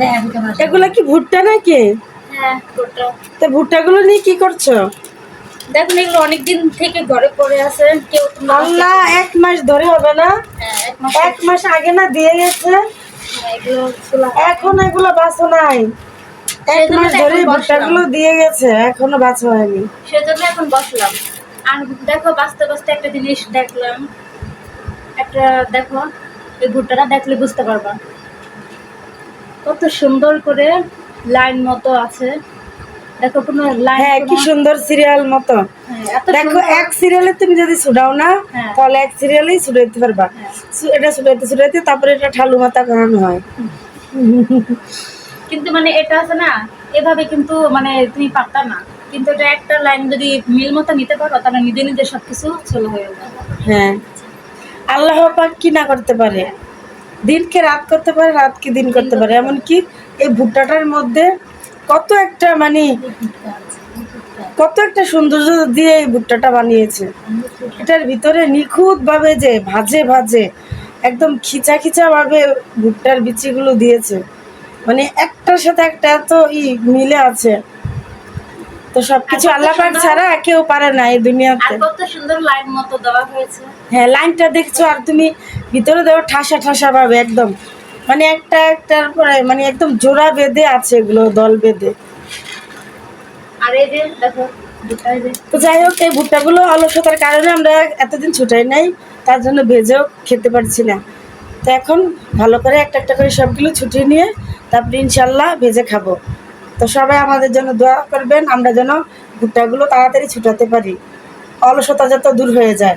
দেখা এগুলা কি ভুট্টা নাকি? হ্যাঁ তো ভুট্টাগুলো নিয়ে কি করছ? দেখুন এগুলো অনেকদিন থেকে ঘরে পড়ে আছে কেউ আল্লাহ এক মাস ধরে হবে না? হ্যাঁ, এক মাস আগে না দিয়ে গেছে? হ্যাঁ, এখন এগুলো বাঁচো নাই। এক মাস ধরে এখন ভুট্টাগুলো দিয়ে গেছে এখনও বাঁচা হয়নি। সেজন্য এখন বসলাম। আর দেখো বাঁচতে বাঁচতে একটা জিনিস দেখলাম। একটা দেখো এই ভুট্টাটা দেখলে বুঝতে পারবা। কত সুন্দর করে লাইন মতো আছে। দেখো কোনো লাইন হ্যাঁ কি সুন্দর সিরিয়াল মতো। এত দেখো এক সিরিয়ালে তুমি যদি ছুটাও না হ্যাঁ। তাহলে এক সিরিয়ালেই ছুটাইতে পারবা। হ্যাঁ। এটা ছুটাইতে ছুটাইতে তারপরে এটা ঠালু মাথা করানো হয়। কিন্তু মানে এটা আছে না এভাবে কিন্তু মানে তুমি পারতা না। কিন্তু এটা একটা লাইন যদি মিল মতো নিতে পারো তাহলে নিজে নিজে সবকিছু ছোলো হয়ে যাবে। হ্যাঁ। আল্লাহ পাক কি না করতে পারে? দিনকে রাত করতে পারে রাতকে দিন করতে পারে। এমনকি এই ভুট্টাটার মধ্যে কত একটা মানে কত একটা সৌন্দর্য দিয়ে এই ভুট্টাটা বানিয়েছে। এটার ভিতরে নিখুঁত ভাবে যে ভাজে ভাজে একদম খিচা খিচা ভাবে ভুট্টার বিচিগুলো দিয়েছে। মানে একটার সাথে একটা এত ই মিলে আছে। তো সবকিছু আল্লাহ পাক ছাড়া কেউ পারে না এই দুনিয়াতে। কত সুন্দর লাইন মতো দেওয়া হয়েছে। হ্যাঁ লাইনটা দেখছ আর তুমি ভিতরে দেখো ঠাসা ঠাসা ভাবে একদম। মানে একটা একটার পরে মানে একদম জোড়া বেঁধে আছে এগুলো দল বেঁধে। আর এই যে দেখো দুটা এই যে। তো যাই হোক এই ভুট্টাগুলো অলসতার কারণে আমরা এতদিন ছুটাই নাই তার জন্য ভেজেও খেতে পারছি না। তো এখন ভালো করে একটা একটা করে সবগুলো ছুটিয়ে নিয়ে তারপরে ইনশাল্লাহ ভেজে খাব। তো সবাই আমাদের জন্য দোয়া করবেন আমরা যেন ভুট্টাগুলো তাড়াতাড়ি ছুটাতে পারি। অলসতা যত দূর হয়ে যায়।